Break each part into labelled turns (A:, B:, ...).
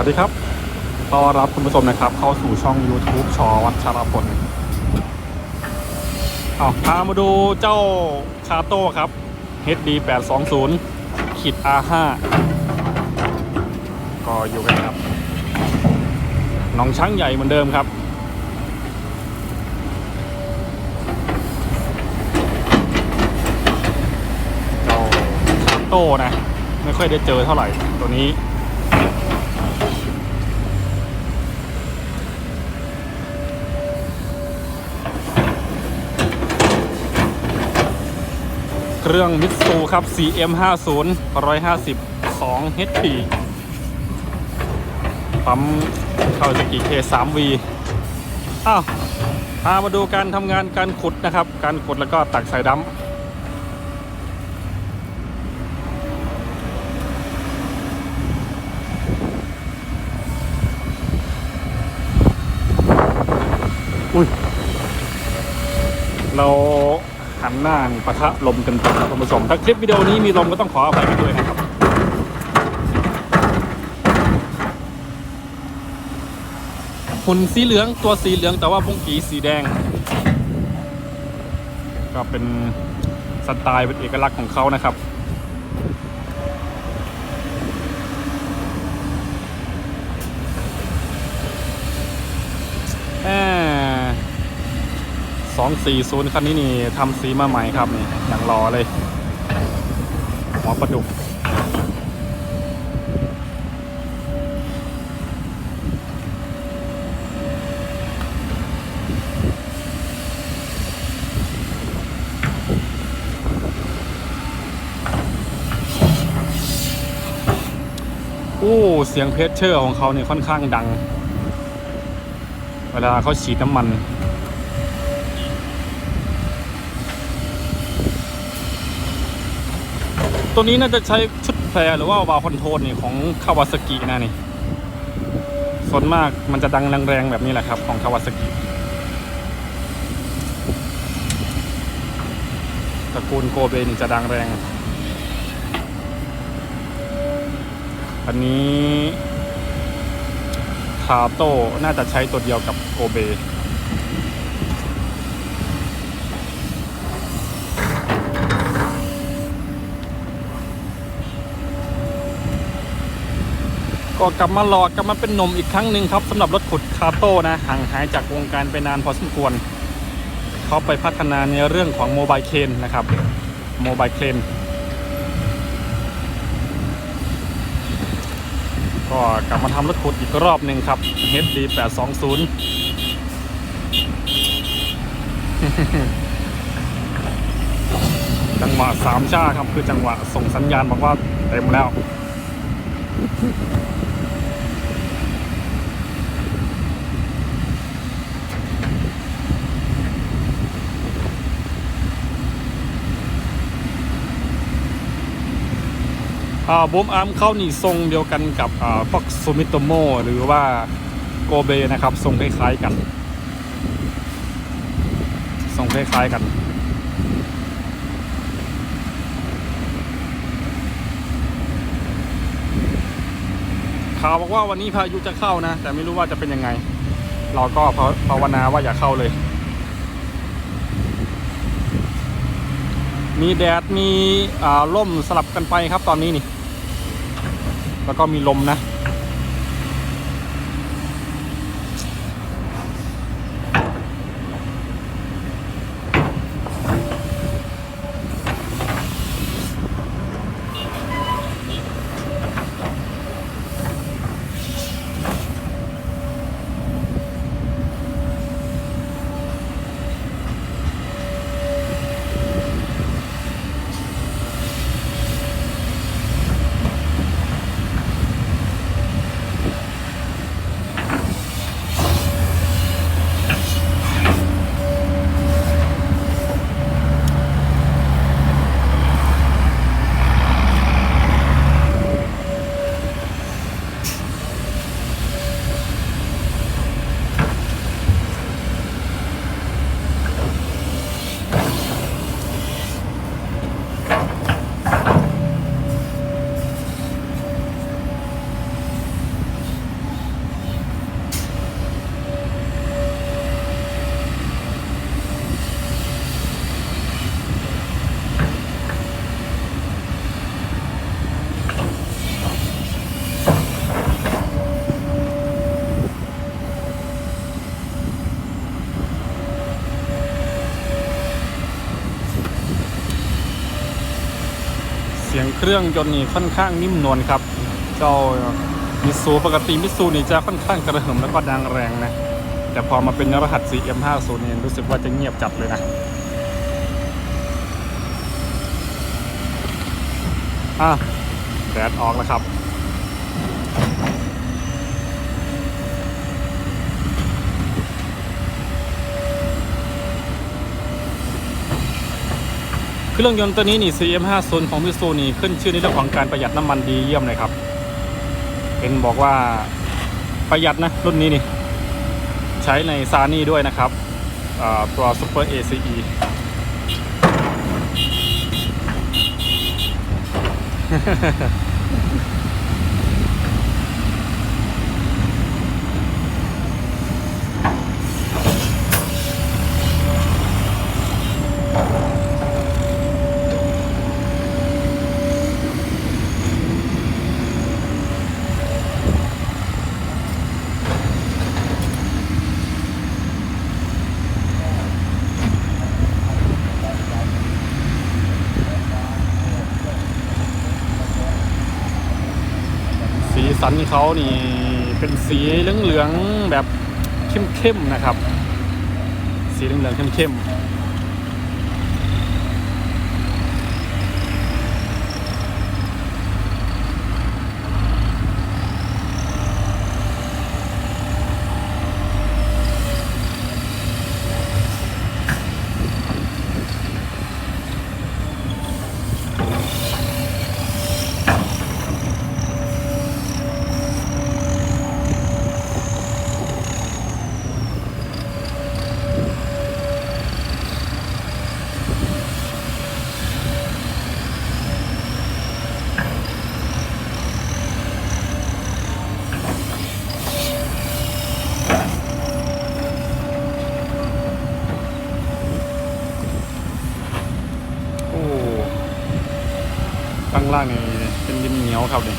A: วัสดีครับต้อนรับคุณผู้ชมนะครับ เข้าสู่ช่อง YouTube ชอวัชรพลเอาพามาดูเจ้าคาโต้ครับ HD 820ขีด R5 ก็อยู่กันครับหน้องช้างใหญ่เหมือนเดิมครับ เจ้าคาโต้นะ ไม่ค่อยได้เจอเท่าไหร่ตัวนี้ เครื่องมิตซูครับ CM50 150 2 HP ปั๊มเข้าสกิเค 3V อ้าวพามาดูการทำงานการขุดนะครับ การขุดแล้วก็ตักใส่ดัมอุ้ยเรา หันหน้าปะทะลมกันไปครับคุณผู้ชมถ้าคลิปวิดีโอนี้มีลมก็ต้องขออภัยไปด้วยนะครับหุ่นสีเหลืองตัวสีเหลืองแต่ว่าพุงกีสีแดง ก็เป็นสไตล์เป็นเอกลักษณ์ของเขานะครับ องสี่ศูนย์คันนี้นี่ทำสีมาใหม่ครับนี่อย่างรอเลย หัวประดุกโอ้เสียงเพชเชอร์ของเขาเนี่ยค่อนข้างดัง เวลาเขาฉีดน้ำมัน ตัวนี้น่าจะใช้ชุดแพรหรือว่าวาลคอนโทรลนี่ของคาวาซากินะนี่ ส่วนมากมันจะดังแรงๆแบบนี้แหละครับของคาวาซากิตระกูลโกเบนี่จะดังแรง อันนี้คาโต้น่าจะใช้ตัวเดียวกับโกเบ ก็กลับมาหลอดกลับมาเป็นหนุ่มอีกครั้งหนึ่งครับสำหรับรถขุดคาโต้นะห่างหายจากวงการไปนานพอสมควรเขาไปพัฒนาในเรื่องของโมบายเคนนะครับโมบายเคนก็กลับมาทำรถขุดอีกรอบหนึ่งครับ HD 820 จังหวะสามชาครับ คือจังหวะส่งสัญญาณบอกว่าเต็มแล้ว บูมอาร์มเข้านี่ทรงเดียวกันกับอ่าพวกซูมิโตโมหรือว่าโกเบนะครับ ทรงคล้ายๆกัน ทรงคล้ายๆกันข่าวบอกว่าวันนี้พายุจะเข้านะ แต่ไม่รู้ว่าจะเป็นยังไง เราก็ภาาวนาว่าอย่าเข้าเลย มีแดดมีล่มสลับกันไปครับตอนนี้นี่ แล้วก็มีลมนะ อ เครื่องยนต์นี่ค่อนข้างนิ่มนวลครับ เจ้ามิสูปกติมิสูนี่จะค่อนข้างกระหึ่มแล้วก็ดังแรงนะ แต่พอมาเป็นรหัส CM50 นี่รู้สึกว่าจะเงียบจัดเลยนะอะแดดออกแล้วครับ เครื่องยนต์ตัวนี้นี่ CM50 ของมิซูนี่ขึ้นชื่อในเรื่องของการประหยัดน้ำมันดีเยี่ยมเลยครับเป็นบอกว่าประหยัดนะรุ่นนี้นี่ ใช้ในซานี่ด้วยนะครับตัว Super ACE สีสัน เขานี่เป็นสีเหลืองๆแบบเข้มๆนะครับ สีเหลืองๆเข้มๆโอ้ ข้างล่างนี่เป็นดินเหนียวครับเนี่ย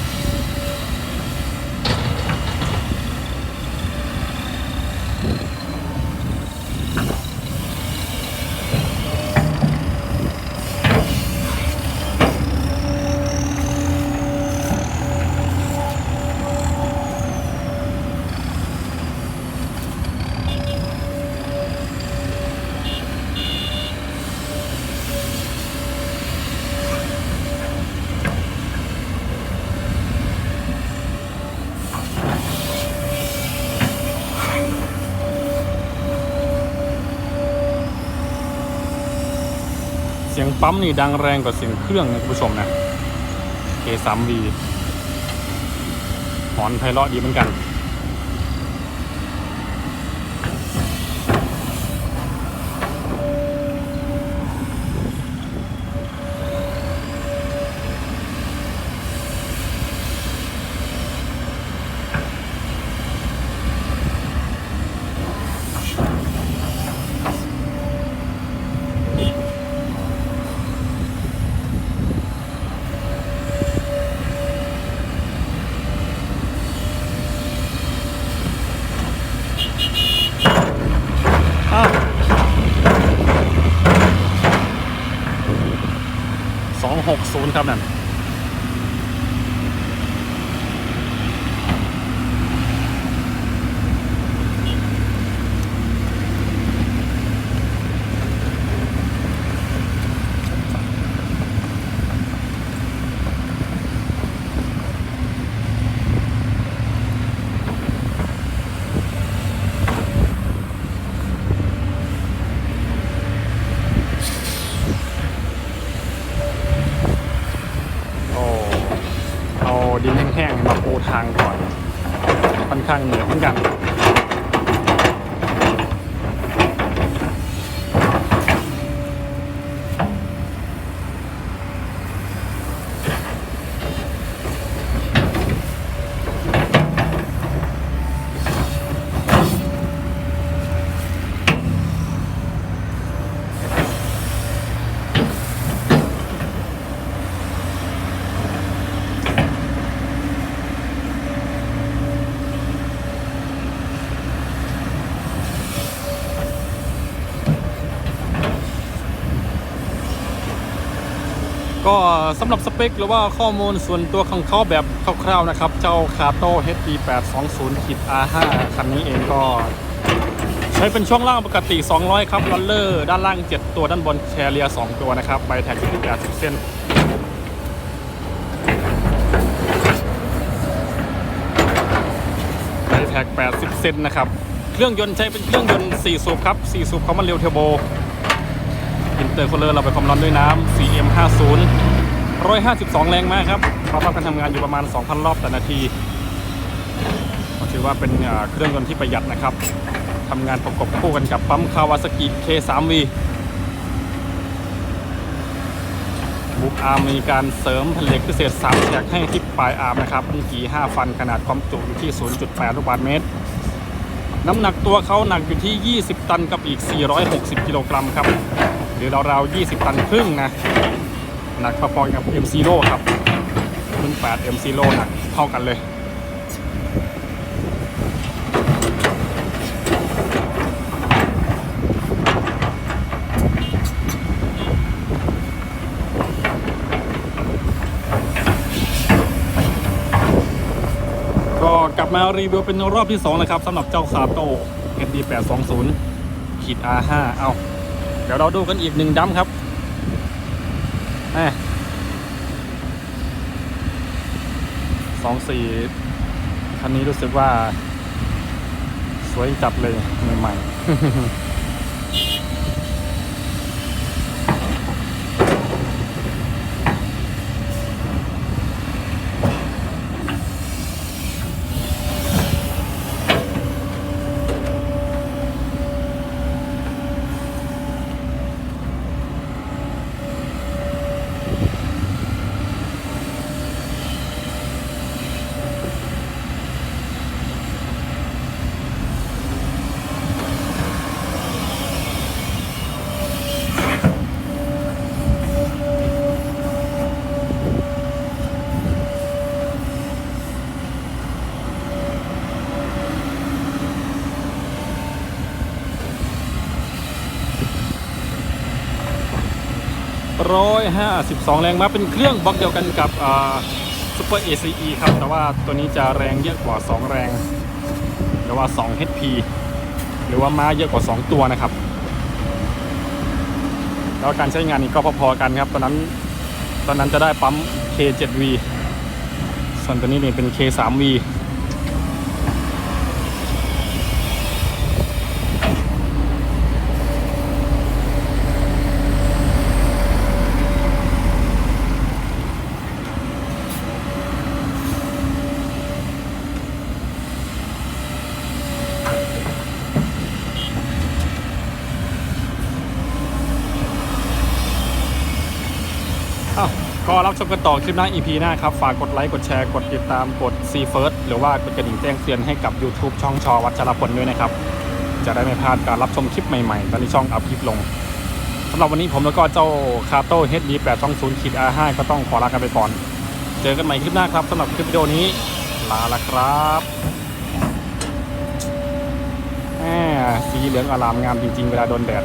A: เสี ยงปั๊มนี่ดังแรงกว่าเสียงเครื่องนะคุณผู้ชมนะ K3V หอนไพเราะดีเหมือนกัน 260 ครับนั่น ค่อนข้างเหนื่อยเหมือนกัน อ สำหรับสเปคหรือว่าข้อมูลส่วนตัวของเขาแบบคร่าวๆนะครับ เจ้าคาโต้ HD 820 ขีด R5 คันนี้เองก็ ใช้เป็นช่วงล่างปกติ 200 ครับลอลเลอร์ด้านล่าง 7 ตัวด้านบนแคเรีย 2 ตัวนะครับใบแท็กที่80เส้นไบแท็ก 80เซนนะครับ เครื่องยนต์ใช้เป็นเครื่องยนต์ 4 สูบครับ 4 สูบคอมมอนเรลเทอร์โบอินเตอร์คูลเลอร์เราไปความร้อนด้วยน้ำ CM50 152 แรงมากครับความรับการทำงานอยู่ประมาณ 2,000 รอบต่อนาทีถือว่าเป็นเครื่องยนต์ที่ประหยัดนะครับทำงานประกบคู่กันกับปั๊มคาวาซากิ K3V บุกอาร์มมีการเสริมแผ่นเหล็กพิเศษ3แฉกให้ที่ปลายอาร์มนะครับรุ่นกี่5ฟันขนาดความจุอยู่ที่ 0.8 ลูกบาศก์เมตร น้ำหนักตัวเขาหนักอยู่ที่ 20 ตันกับอีก 460 กิโลกรัมครับ หรือราวๆ 20 ตันครึ่งนะ หนักพอๆกับ M0 ครับรุ่น8 M0 หนักเท่ากันเลยก็กลับมารีวิวเป็นรอบที่2นะครับสำหรับเจ้าคาโต้ HD 820 ขีด R5 เอาเดี๋ยวเราดูกันอีกหนึ่งดัมครับ สองสี่คันนี้รู้สึกว่า สวยจัดเลยใหม่ๆ ร้อยห้าสิบสองแรงม้าเป็นเครื่องบล็อกเดียวกันกับซูเปอร์ ACE ครับ แต่ว่าตัวนี้จะแรงเยอะกว่า 2 แรงหรือว่า 2 HP หรือว่าม้าเยอะกว่า 2 ตัวนะครับ แล้วการใช้งานนี้ก็พอๆกันครับ ตอนนั้นตอนนั้นจะได้ปั๊ม K7V ส่วนตัวนี้เนี่ยเป็น K3V อ้าว ก็รันต่อคลิปหน้า EP หน้าครับ ฝากกดไลค์กดแชร์กดติดตามกด See First หรือว่ากดกระดิ่งแจ้งเตือนให้กับ YouTube ช่องชอวัชรพลด้วยนะครับ จะได้ไม่พลาดการรับชมคลิปใหม่ๆ ตอนนี้ช่องอัพคลิปลงสำหรับวันนี้ผมแล้วก็เจ้าคาโต้ HD 820ขีด R5 ก็ต้องขอลากันไปก่อน เจอกันใหม่คลิปหน้าครับสำหรับคลิปวิดีโอนี้ลาละครับแหมสีเหลืองอารามงามจริงๆ เวลาโดนแดด